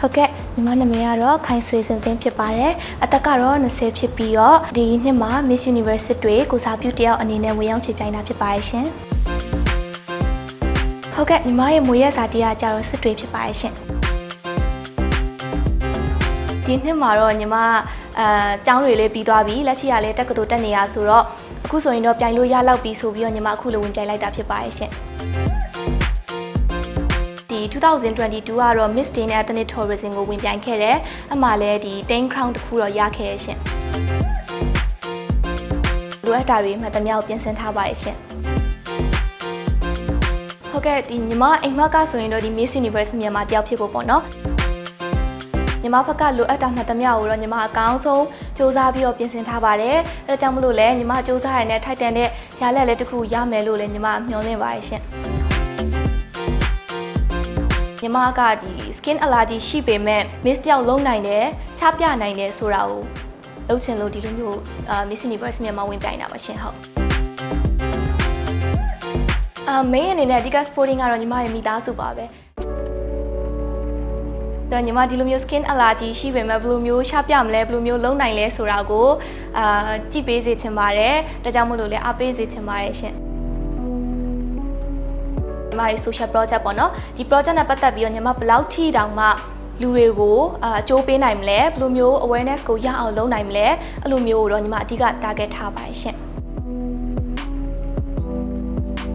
ဟုတ်ကဲ့ညီမနာမည်ကတော့ခိုင်ဆွေစင်သိန်းဖြစ်ပါတယ်အသက်ကတော့20ဖြစ်ပြီးတော့ဒီနှစ်မှာ Miss Universe တွေကိုစားပြုတယောက်အနေနဲ့ဝင်ရောက်ချေပြိုင်တာဖြစ်ပါတယ်ရှင်ဟုတ်ကဲ့ညီမရဲ့မွေရက်စာတရားကြတော့စစ်တွေဖြစ်ပါတယ်ရှင်ဒီနှစ်မှာတော့ညီမအဲကျောင်းတွေလည်းပြီးသွားပြီလက်ရှိကလည်းတက္ကသိုလ်တက်နေရဆိုတော့အခုဆိုရင်တော့ပြိုင်လို့ရလောက်ပြီဆိုပြီးတော့ညီမအခုလိုဝင်ပြိုင်လိုက်တာဖြစ်ပါတယ်ရှင်ဒီ 2022ကတော့ Miss Dane Ethnic Tourism ကိုဝင်ပြိုင်ခဲ့တယ်။အမှလည်းဒီ10 crown တစ်ခုတော့ရခဲ့ရရှင်။လိုအပ်တာတွေမှတ်သမျှကိုပြင်ဆင်ထားပါတယ်ရှင်။ဟုတ်ကဲ့ဒီညီမအိမ်မက်ကဆိုရင်တော့ဒီ Miss Universe မြန်မာတယောက်ဖြစ်ဖို့ပေါ့နော်။ညီမဘက်ကလိုအပ်တာမှတ်သမျှကိုတော့ညီမအကောင်းဆုံးစူးစမ်းပြီးတော့ပြင်ဆင်ထားပါတယ်။အဲဒါကြောင့်မလို့လဲညီမစူးစမ်းရတဲ့ထိုက်တန်တဲ့ရလက်လည်းတစ်ခုရမယ်လို့လည်းညီမမျှော်လင့်ပါတယ်ရှင်။ ညီမကဒီ skin allergy ရှိပေမဲ့ miss တယောက်လုံးနိုင်တယ်ချပြနိုင်တယ်ဆိုတာကိုလုပ်ချင်လို့ဒီလိုမျိုးအာ Miss Universe မြန်မာဝင်ပြိုင်တာပါရှင်ဟုတ်အာ main အနေနဲ့အဓိက sporting ကတော့ညီမရဲ့မိသားစုပါပဲတော့ညီမဒီလိုမျိုး skin allergy ရှိပေမဲ့ဘယ်လိုမျိုးချပြမလဲဘယ်လိုမျိုးလုံးနိုင်လဲဆိုတာကိုအာကြည့်ပေးစေချင်ပါတယ်ဒါကြောင့်မို့လို့လည်းအားပေးစေချင်ပါတယ်ရှင်ညီ မရဲ့ social project ပေါ့နော်ဒီ project နဲ့ပတ်သက်ပြီးတော့ညီမဘယ်လောက်ထိတောင်မှလူတွေကိုအာအကျိုးပေးနိုင်မလဲဘယ်လိုမျိုး awareness ကိုရအောင်လုပ်နိုင်မလဲအဲ့လိုမျိုးကိုတော့ညီမအဓိက target ထားပါတယ်ရှင်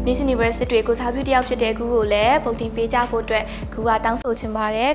Miss Universe တွေကိုစားပြုတယောက်ဖြစ်တဲ့ကူကိုလည်းပုံတင်ပေးကြဖို့အတွက်ကူကတောင်းဆိုချင်ပါတယ်